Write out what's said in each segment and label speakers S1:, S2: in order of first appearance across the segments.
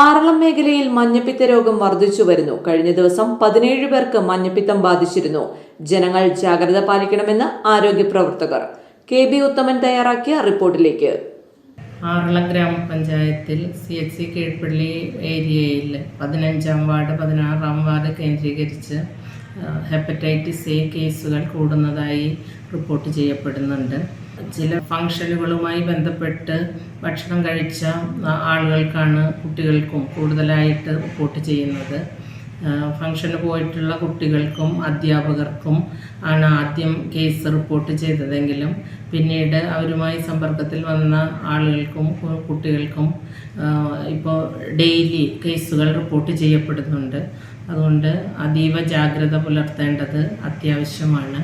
S1: ആറളം മേഖലയിൽ മഞ്ഞപ്പിത്ത രോഗം വർദ്ധിച്ചു വരുന്നു. കഴിഞ്ഞ ദിവസം പതിനേഴ് പേർക്ക് മഞ്ഞപ്പിത്തം ബാധിച്ചിരുന്നു. ജനങ്ങൾ ജാഗ്രത പാലിക്കണമെന്ന് ആരോഗ്യ പ്രവർത്തകർ. കെ ബി ഉത്തമൻ തയ്യാറാക്കിയ റിപ്പോർട്ടിലേക്ക്.
S2: ആറളം ഗ്രാമപഞ്ചായത്തിൽ സി എച്ച് സി കീഴ്പള്ളി ഏരിയയിൽ പതിനഞ്ചാം വാർഡ് പതിനാറാം വാർഡ് കേന്ദ്രീകരിച്ച് ഹെപ്പറ്റൈറ്റിസ് എ കേസുകൾ കൂടുന്നതായി റിപ്പോർട്ട് ചെയ്യപ്പെടുന്നുണ്ട്. ചില ഫങ്ഷനുകളുമായി ബന്ധപ്പെട്ട് ഭക്ഷണം കഴിച്ച ആളുകൾക്കാണ് കുട്ടികൾക്കും കൂടുതലായിട്ട് റിപ്പോർട്ട് ചെയ്യുന്നത്. ഫംഗ്ഷന് പോയിട്ടുള്ള കുട്ടികൾക്കും അധ്യാപകർക്കും ആണ് ആദ്യം കേസ് റിപ്പോർട്ട് ചെയ്തതെങ്കിലും പിന്നീട് അവരുമായി സമ്പർക്കത്തിൽ വന്ന ആളുകൾക്കും കുട്ടികൾക്കും ഇപ്പോൾ ഡെയിലി കേസുകൾ റിപ്പോർട്ട് ചെയ്യപ്പെടുന്നുണ്ട്. അതുകൊണ്ട് അതീവ ജാഗ്രത പുലർത്തേണ്ടത് അത്യാവശ്യമാണ്.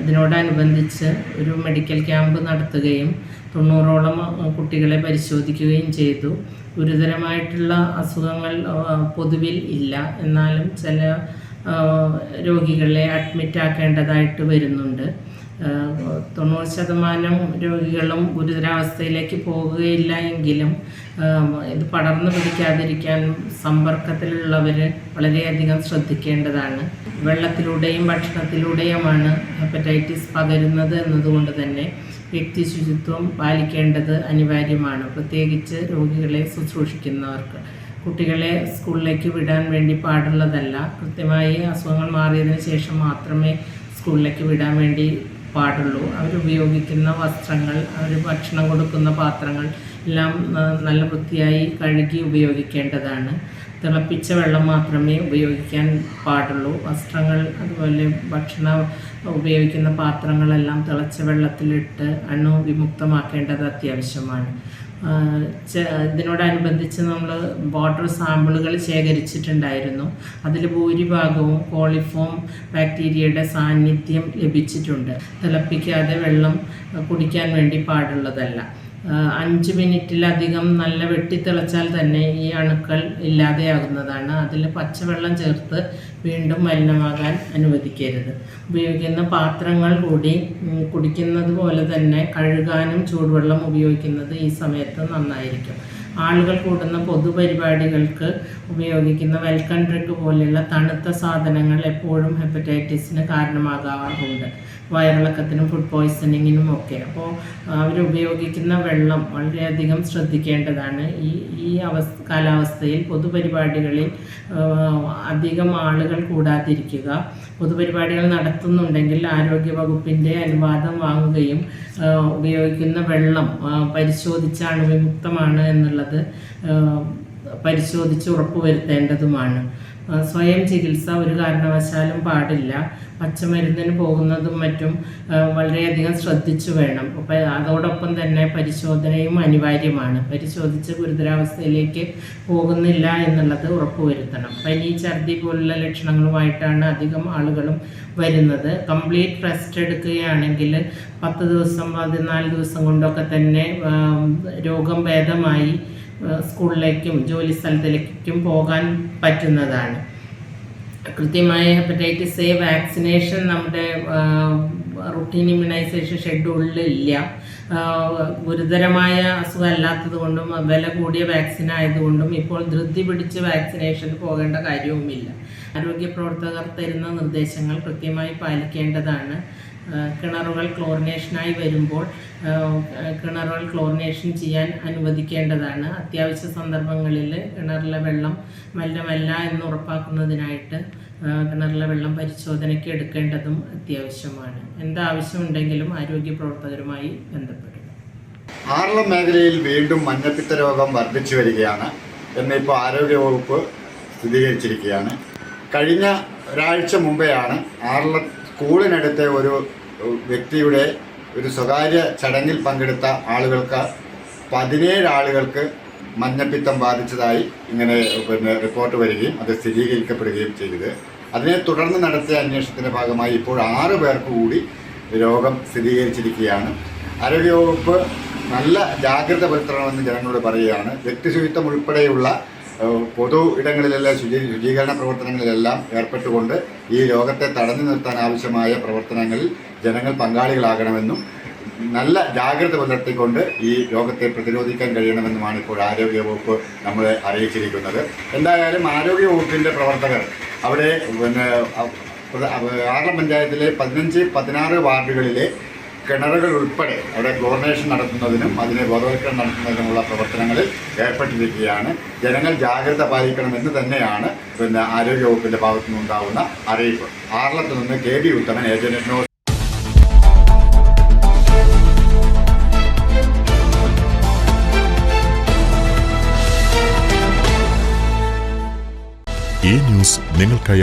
S2: ഇതിനോടനുബന്ധിച്ച് ഒരു മെഡിക്കൽ ക്യാമ്പ് നടത്തുകയും തൊണ്ണൂറോളം കുട്ടികളെ പരിശോധിക്കുകയും ചെയ്തു. ഗുരുതരമായിട്ടുള്ള അസുഖങ്ങൾ പൊതുവിൽ ഇല്ല. എന്നാലും ചില രോഗികളെ അഡ്മിറ്റ് ആക്കേണ്ടതായിട്ട് വരുന്നുണ്ട്. തൊണ്ണൂറ് ശതമാനം രോഗികളും ഗുരുതരാവസ്ഥയിലേക്ക് പോകുകയില്ല എങ്കിലും ഇത് പടർന്നു പിടിക്കാതിരിക്കാൻ സമ്പർക്കത്തിലുള്ളവർ വളരെയധികം ശ്രദ്ധിക്കേണ്ടതാണ്. വെള്ളത്തിലൂടെയും ഭക്ഷണത്തിലൂടെയുമാണ് ഹെപ്പറ്റൈറ്റിസ് പകരുന്നത് എന്നതുകൊണ്ട് തന്നെ വ്യക്തി ശുചിത്വം പാലിക്കേണ്ടത് അനിവാര്യമാണ്. പ്രത്യേകിച്ച് രോഗികളെ ശുശ്രൂഷിക്കുന്നവർക്ക്. കുട്ടികളെ സ്കൂളിലേക്ക് വിടാൻ വേണ്ടി പാടുള്ളതല്ല. കൃത്യമായി അസുഖങ്ങൾ മാറിയതിന് ശേഷം മാത്രമേ സ്കൂളിലേക്ക് വിടാൻ വേണ്ടി പാടുള്ളൂ. അവരുപയോഗിക്കുന്ന വസ്ത്രങ്ങൾ അവർ ഭക്ഷണം കൊടുക്കുന്ന പാത്രങ്ങൾ എല്ലാം നല്ല വൃത്തിയായി കഴുകി ഉപയോഗിക്കേണ്ടതാണ്. തിളപ്പിച്ച വെള്ളം മാത്രമേ ഉപയോഗിക്കാൻ പാടുള്ളൂ. വസ്ത്രങ്ങൾ അതുപോലെ ഭക്ഷണം ഉപയോഗിക്കുന്ന പാത്രങ്ങളെല്ലാം തിളച്ച വെള്ളത്തിലിട്ട് അണു വിമുക്തമാക്കേണ്ടത് അത്യാവശ്യമാണ്. ഇതിനോടനുബന്ധിച്ച് നമ്മൾ വാട്ടർ സാമ്പിളുകൾ ശേഖരിച്ചിട്ടുണ്ടായിരുന്നു. അതിൽ ഭൂരിഭാഗവും കോളിഫോം ബാക്ടീരിയയുടെ സാന്നിധ്യം ലഭിച്ചിട്ടുണ്ട്. തിളപ്പിക്കാതെ വെള്ളം കുടിക്കാൻ വേണ്ടി പാടുള്ളതല്ല. അഞ്ച് മിനിറ്റിലധികം നല്ല വെട്ടിത്തിളച്ചാൽ തന്നെ ഈ അണുക്കൾ ഇല്ലാതെയാകുന്നതാണ്. അതിൽ പച്ചവെള്ളം ചേർത്ത് വീണ്ടും മലിനമാകാൻ അനുവദിക്കരുത്. ഉപയോഗിക്കുന്ന പാത്രങ്ങൾ കൂടി കുടിക്കുന്നത് പോലെ തന്നെ കഴുകാനും ചൂടുവെള്ളം ഉപയോഗിക്കുന്നത് ഈ സമയത്ത് നന്നായിരിക്കും. ആളുകൾ കൂടുന്ന പൊതുപരിപാടികൾക്ക് ഉപയോഗിക്കുന്ന വെൽക്കം ഡ്രിങ്ക് പോലെയുള്ള തണുത്ത സാധനങ്ങൾ എപ്പോഴും ഹെപ്പറ്റൈറ്റിസിന് കാരണമാകാറുണ്ട്. വയറിളക്കത്തിനും ഫുഡ് പോയ്സണിങ്ങിനും ഒക്കെ. അപ്പോൾ അവർ ഉപയോഗിക്കുന്ന വെള്ളം വളരെയധികം ശ്രദ്ധിക്കേണ്ടതാണ്. ഈ ഈ അവസ്ഥ കാലാവസ്ഥയിൽ പൊതുപരിപാടികളിൽ അധികം ആളുകൾ കൂടാതിരിക്കുക. പൊതുപരിപാടികൾ നടത്തുന്നുണ്ടെങ്കിൽ ആരോഗ്യ വകുപ്പിന്റെ അനുവാദം വാങ്ങുകയും ഉപയോഗിക്കുന്ന വെള്ളം പരിശോധിച്ചാണ് വിമുക്തമാണ് എന്നുള്ളത് പരിശോധിച്ച് ഉറപ്പുവരുത്തേണ്ടതുമാണ്. സ്വയം ചികിത്സ ഒരു കാരണവശാലും പാടില്ല. പച്ചമരുന്നിന് പോകുന്നതും മറ്റും വളരെയധികം ശ്രദ്ധിച്ചു വേണം. അപ്പം അതോടൊപ്പം തന്നെ പരിശോധനയും അനിവാര്യമാണ്. പരിശോധിച്ച് ഗുരുതരാവസ്ഥയിലേക്ക് പോകുന്നില്ല എന്നുള്ളത് ഉറപ്പുവരുത്തണം. പനി ഛർദി പോലുള്ള ലക്ഷണങ്ങളുമായിട്ടാണ് അധികം ആളുകളും വരുന്നത്. കംപ്ലീറ്റ് റെസ്റ്റ് എടുക്കുകയാണെങ്കിൽ പത്ത് ദിവസം പതിനാല് ദിവസം കൊണ്ടൊക്കെ തന്നെ രോഗം ഭേദമായി സ്കൂളിലേക്കും ജോലി സ്ഥലത്തിലേക്കും പോകാൻ പറ്റുന്നതാണ്. കൃത്യമായ ഹെപ്പറ്റൈറ്റിസ് എ വാക്സിനേഷൻ നമ്മുടെ റുട്ടീൻ ഇമ്മ്യൂണൈസേഷൻ ഷെഡ്യൂളിൽ ഇല്ല. ഗുരുതരമായ അസുഖം അല്ലാത്തത് കൊണ്ടും വില കൂടിയ വാക്സിൻ ആയതുകൊണ്ടും ഇപ്പോൾ ധൃതി പിടിച്ച് വാക്സിനേഷന് പോകേണ്ട കാര്യവുമില്ല. ആരോഗ്യ പ്രവർത്തകർ തരുന്ന നിർദ്ദേശങ്ങൾ കൃത്യമായി പാലിക്കേണ്ടതാണ്. കിണറുകൾ ക്ലോറിനേഷനായി വരുമ്പോൾ കിണറുകൾ ക്ലോറിനേഷൻ ചെയ്യാൻ അനുവദിക്കേണ്ടതാണ്. അത്യാവശ്യ സന്ദർഭങ്ങളിൽ കിണറിലെ വെള്ളം മലിനമല്ല എന്ന് ഉറപ്പാക്കുന്നതിനായിട്ട് കിണറിലെ വെള്ളം പരിശോധനയ്ക്ക് എടുക്കേണ്ടതും അത്യാവശ്യമാണ്. എന്താവശ്യമുണ്ടെങ്കിലും ആരോഗ്യ പ്രവർത്തകരുമായി ബന്ധപ്പെടും
S3: ആറളം മേഖലയിൽ വീണ്ടും മഞ്ഞപ്പിത്ത രോഗം വർദ്ധിച്ചു വരികയാണ്. എന്നിപ്പോൾ ആരോഗ്യവകുപ്പ് സ്ഥിരീകരിച്ചിരിക്കുകയാണ്. കഴിഞ്ഞ ഒരാഴ്ച മുമ്പെയാണ് ആറളം സ്കൂളിനടുത്തെ ഒരു വ്യക്തിയുടെ ഒരു സ്വകാര്യ ചടങ്ങിൽ പങ്കെടുത്ത ആളുകൾക്ക് പതിനേഴ് ആളുകൾക്ക് മഞ്ഞപ്പിത്തം ബാധിച്ചതായി ഇങ്ങനെ പിന്നെ റിപ്പോർട്ട് വരികയും അത് സ്ഥിരീകരിക്കപ്പെടുകയും ചെയ്തത്. അതിനെ തുടർന്ന് നടത്തിയ അന്വേഷണത്തിന്റെ ഭാഗമായി ഇപ്പോൾ ആറ് പേർക്ക് കൂടി രോഗം സ്ഥിരീകരിച്ചിരിക്കുകയാണ്. ആരോഗ്യവകുപ്പ് നല്ല ജാഗ്രത പുലർത്തണമെന്ന് ജനങ്ങളോട് പറയുകയാണ്. വ്യക്തിശുചിത്വം ഉൾപ്പെടെയുള്ള പൊതു ഇടങ്ങളിലെല്ലാം ശുചീ ശുചീകരണ പ്രവർത്തനങ്ങളിലെല്ലാം ഏർപ്പെട്ടുകൊണ്ട് ഈ രോഗത്തെ തടഞ്ഞു നിർത്താൻ ആവശ്യമായ പ്രവർത്തനങ്ങളിൽ ജനങ്ങൾ പങ്കാളികളാകണമെന്നും നല്ല ജാഗ്രത പുലർത്തിക്കൊണ്ട് ഈ രോഗത്തെ പ്രതിരോധിക്കാൻ കഴിയണമെന്നുമാണ് ഇപ്പോൾ ആരോഗ്യവകുപ്പ് നമ്മളെ അറിയിച്ചിരിക്കുന്നത്. എന്തായാലും ആരോഗ്യവകുപ്പിന്റെ പ്രവർത്തകർ അവിടെ പിന്നെ ആറളം പഞ്ചായത്തിലെ പതിനഞ്ച് പതിനാറ് വാർഡുകളിലെ കിണറുകൾ ഉൾപ്പെടെ അവിടെ ക്ലോറിനേഷൻ നടത്തുന്നതിനും അതിനെ ബോധവൽക്കരണം നടത്തുന്നതിനുമുള്ള പ്രവർത്തനങ്ങളിൽ ഏർപ്പെട്ടിരിക്കുകയാണ്. ജനങ്ങൾ ജാഗ്രത പാലിക്കണമെന്ന് തന്നെയാണ് പിന്നെ ആരോഗ്യവകുപ്പിന്റെ ഭാഗത്തു നിന്നുണ്ടാവുന്ന അറിയിപ്പ്. ആറളത്ത് നിന്ന് കെ ബി ഉത്തമൻ ഏജന്റ്
S4: ഈ ന്യൂസ് നിങ്ങൾക്കായി